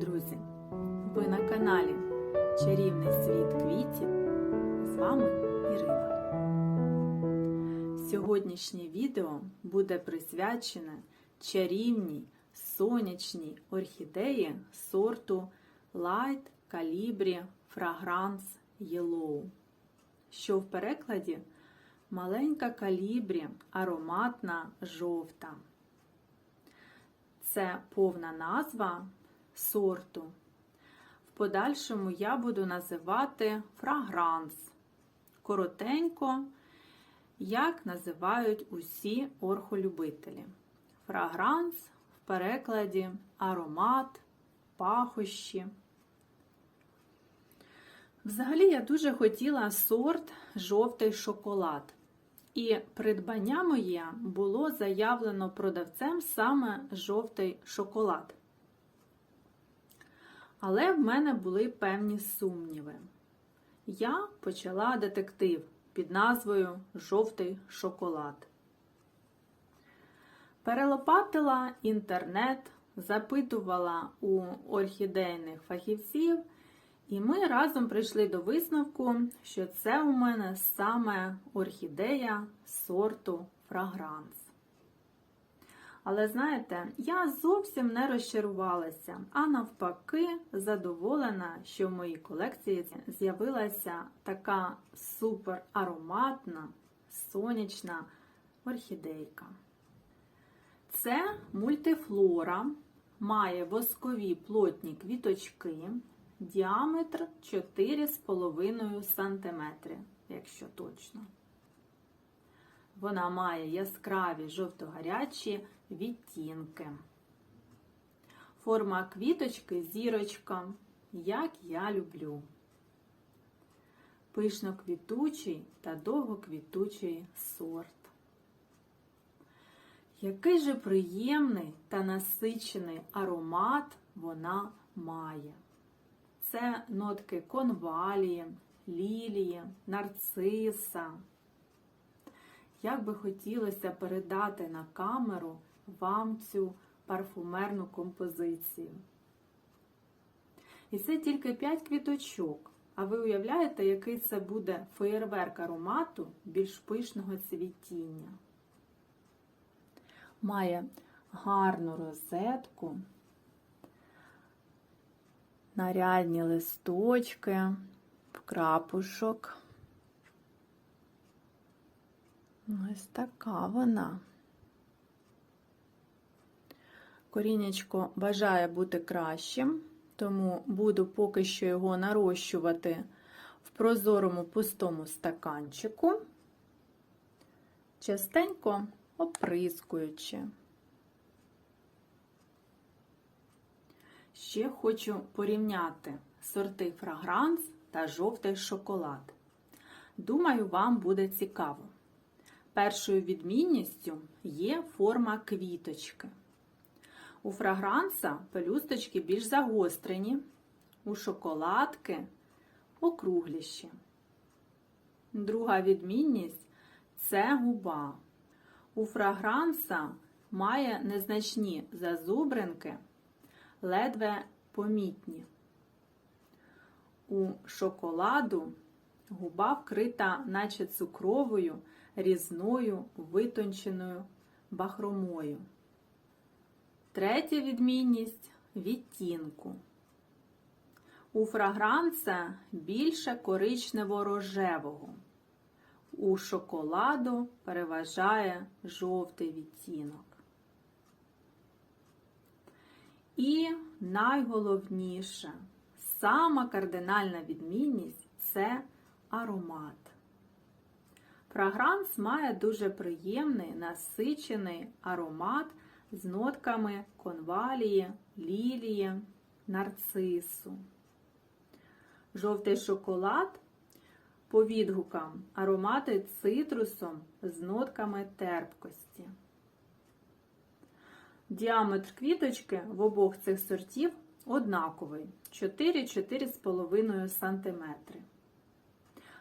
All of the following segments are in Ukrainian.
друзі! Ви на каналі Чарівний світ квітів. З вами Ірина. Сьогоднішнє відео буде присвячене чарівній сонячній орхідеї сорту Light Calibri Fragrance Yellow, що в перекладі маленька калібрі ароматна жовта. Це повна назва сорту. В подальшому я буду називати фрагранс. Коротенько, як називають усі орхолюбителі. Фрагранс в перекладі аромат, пахощі. Взагалі я дуже хотіла сорт жовтий шоколад. І придбання моє було заявлено продавцем саме жовтий шоколад. Але в мене були певні сумніви. Я почала детектив під назвою Жовтий шоколад. Перелопатила інтернет, запитувала у орхідейних фахівців, і ми разом прийшли до висновку, що це у мене саме орхідея сорту фрагранс. Але знаєте, я зовсім не розчарувалася, а навпаки, задоволена, що в моїй колекції з'явилася така супер ароматна, сонячна орхідейка. Це мультифлора, має воскові плотні квіточки, діаметр 4,5 см, якщо точно. Вона має яскраві жовто-гарячі відтінки. Форма квіточки зірочка, як я люблю. Пишно-квітучий та довгоквітучий сорт. Який же приємний та насичений аромат вона має. Це нотки конвалії, лілії, нарциса. Як би хотілося передати на камеру вам цю парфумерну композицію. І це тільки 5 квіточок. А ви уявляєте, який це буде феєрверк аромату більш пишного цвітіння? Має гарну розетку, нарядні листочки, крапушок. Ось така вона. Корінечко бажає бути кращим, тому буду поки що його нарощувати в прозорому пустому стаканчику, частенько оприскуючи. Ще хочу порівняти сорти фрагранс та жовтий шоколад. Думаю, вам буде цікаво. Першою відмінністю є форма квіточки. У фрагранса пелюсточки більш загострені, у шоколадки округліші. Друга відмінність це губа. У фрагранса має незначні зазубринки, ледве помітні. У шоколаду губа вкрита, наче цукровою різною витонченою бахромою. Третя відмінність відтінку. У фрагранса більше коричнево-рожевого. У шоколаду переважає жовтий відтінок. І найголовніше, сама кардинальна відмінність це аромат. Фрагранс має дуже приємний насичений аромат з нотками конвалії, лілії, нарцису. Жовтий шоколад по відгукам аромати цитрусом з нотками терпкості. Діаметр квіточки в обох цих сортів однаковий 4-4,5 см.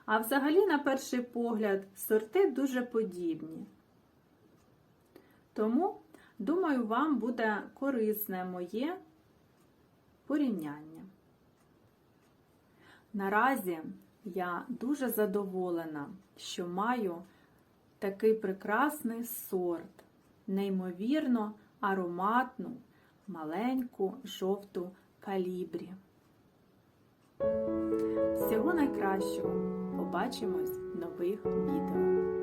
А взагалі, на перший погляд, сорти дуже подібні. Тому, думаю, вам буде корисне моє порівняння. Наразі я дуже задоволена, що маю такий прекрасний сорт, неймовірно ароматну, маленьку жовту калібрі. Всього найкращого! Побачимось в нових відео.